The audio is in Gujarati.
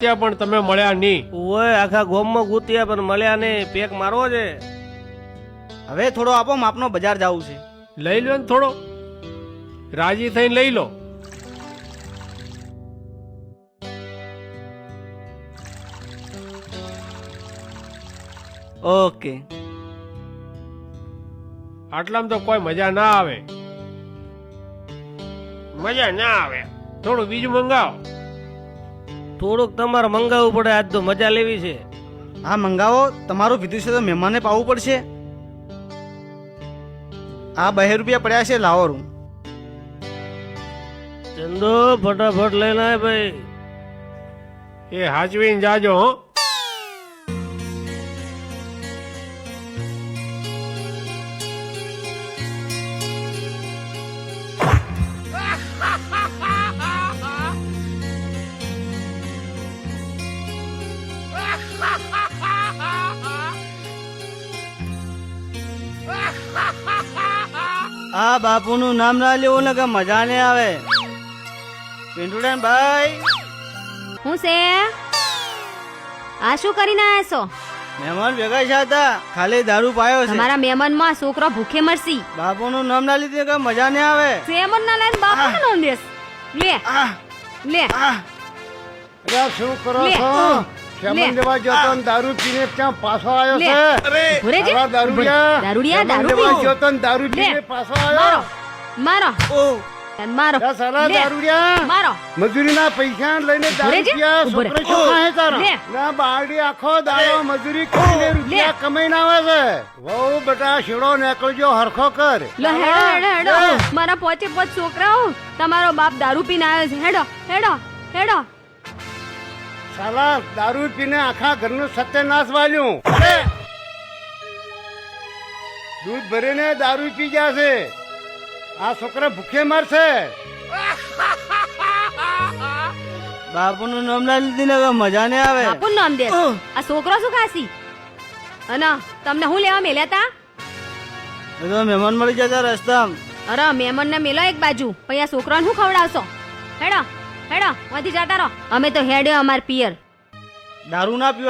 ત્યાં પણ તમે મળ્યા નહીં. ઓય આખા ગોમમાં ગૂત્યા પણ મળ્યા નહીં. પેક મારવો છે. હવે થોડો આપો માપનો બજાર જવું છે. લઈ લો ને થોડો. રાજી થઈને લઈ લો. ઓકે. આટલામાં તો કોઈ મજા ના આવે. મજા ના આવે. થોડું બીજું મંગાવો. થોડુંક તમારે મંગાવવું પડે આજ તો મજા લેવી છે. હા મંગાવો. તમારું કીધું છે તો મહેમાનને પાવું પડશે. આ બે રૂપિયા પડ્યા છે લાવો રૂમ. ચંદો ફટાફટ લઈને આય ભાઈ. એ હાચવીને જાજો હો. આ બાપુનું નામ ના લેવું ને કે મજા નહીં આવે. પિન્ટુડાન ભાઈ. હું છે? આ શું કરીને આવ્યા છો? મહેમાન ભેગા છે હતા. ખાલી દારૂ પાયો છે. તમારા મહેમાનમાં છોકરો ભૂખે મરસી બાપુનું નામ ના લીધે કે મજા નહીં આવે. સેમન ના લઈને બાપા નો દેશ લે. લે. શું કરો છો. ખેમન જવા જતો ને દારૂ પીને ક્યાં પાછો આવ્યો છે? ભૂરે છે દારૂડિયા. દારૂડિયા, દારૂ જવા જતો ને દારૂ પીને પાછો આવ્યો. મારો. ઓ. મારો. સાલા દારૂડિયા. મારો. મજૂરીના પૈસા લઈને દારૂ છે? પીયા. ઊભો રે. છોકરો શું ખાય તારા? ના બારડી આખો દાડો મજૂરી કરીને રૂપિયા કમાઈને આવે છે. વહુ બેટા શીડો નીકળજો હરખો કર. લો હેડો હેડો હેડો. મારા પોચે પોચ છોકરાઓ તમારો બાપ દારૂ પીને આવ્યો છે. હેડો હેડો હેડો. સાલા દારૂ પીને આખા ઘરનું સત્યનાશ વાલ્યું. દૂધ ભરીને દારૂ પી ગયા છે. આ છોકરા ભૂખે મરશે. બાપુનું નામ ના લીધી ને મજા ને આવે. બાપુ નામ દે. આ છોકરો શું ખાસી અને તમને હું લેવા મેલ્યા તા? તો મહેમાન મળી જતા રસ્તા અરે મહેમાન ને મેલો એક બાજુ. પછી આ છોકરાને શું ખવડાવશો? હેડો. હેડો વધી જતા રહો. અમે તો હેડ્યો અમાર પિયર. દારૂ ના પીવા